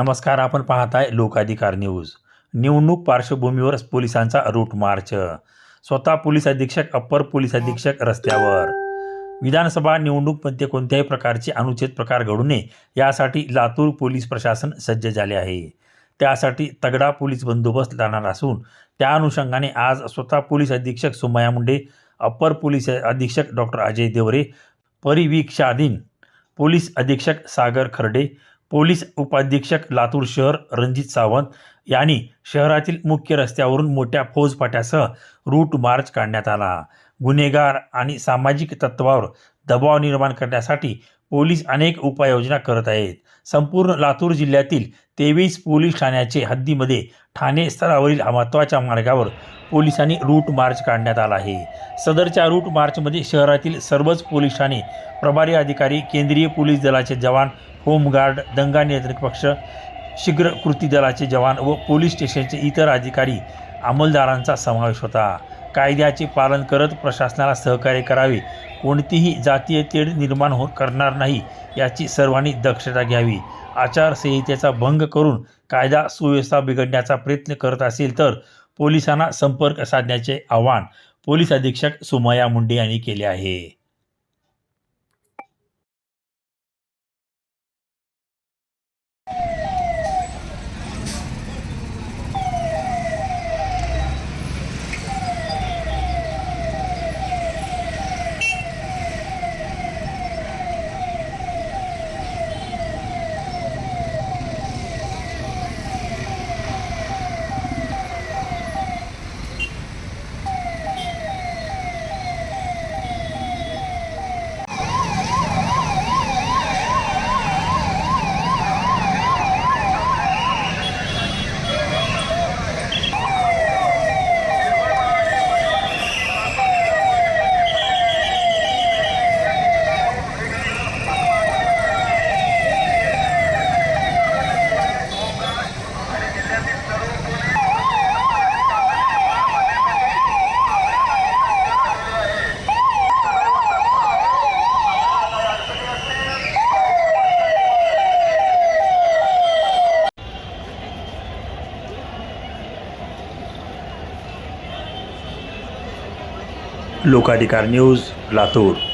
नमस्कार आपण पाहताय लोकाधिकार न्यूज. निवडणूक पार्श्वभूमीवर पोलिसांचा रूट मार्च. स्वतः पोलीस अधीक्षक अप्पर पोलीस अधीक्षक रस्त्यावर. विधानसभा निवडणूकमध्ये कोणत्याही प्रकारचे अनुचित प्रकार घडू नये यासाठी लातूर पोलीस प्रशासन सज्ज झाले आहे. त्यासाठी तगडा पोलीस बंदोबस्त लावणार असून त्या अनुषंगाने आज स्वतः पोलीस अधीक्षक सुमया मुंडे अप्पर पोलीस अधीक्षक डॉक्टर अजय देवरे परिवीक्षाधीन पोलीस अधीक्षक सागर खर्डे पोलीस उपाधीक्षक लातूर शहर रणजित सावंत यांनी शहरातील मुख्य रस्त्यावरून मोठ्या फौजफाट्यासह रूट मार्च काढण्यात आला. गुन्हेगार आणि सामाजिक तत्वावर दबाव निर्माण करण्यासाठी पोलीस अनेक उपाययोजना करत आहेत. संपूर्ण लातूर जिल्ह्यातील तेवीस पोलीस ठाण्याचे हद्दीमध्ये ठाणे स्तरावरील महत्त्वाच्या मार्गावर पोलिसांनी रूट मार्च काढण्यात आला आहे. सदरच्या रूट मार्चमध्ये शहरातील सर्वच पोलीस ठाणे प्रभारी अधिकारी केंद्रीय पोलीस दलाचे जवान होमगार्ड दंगा नियंत्रण पक्ष शीघ्र कृती दलाचे जवान व पोलीस स्टेशनचे इतर अधिकारी अंमलदारांचा समावेश होता. कायद्याचे पालन करत प्रशासनाला सहकार्य करावे. कोणतीही जातीय तेढ निर्माण हो करणार नाही याची सर्वांनी दक्षता घ्यावी. आचारसंहितेचा भंग करून कायदा सुव्यवस्था बिघडण्याचा प्रयत्न करत असेल तर पोलिसांना संपर्क साधण्याचे आवाहन पोलीस अधीक्षक सुमया मुंडे यांनी केले आहे. लोकाधिकार न्यूज लातूर.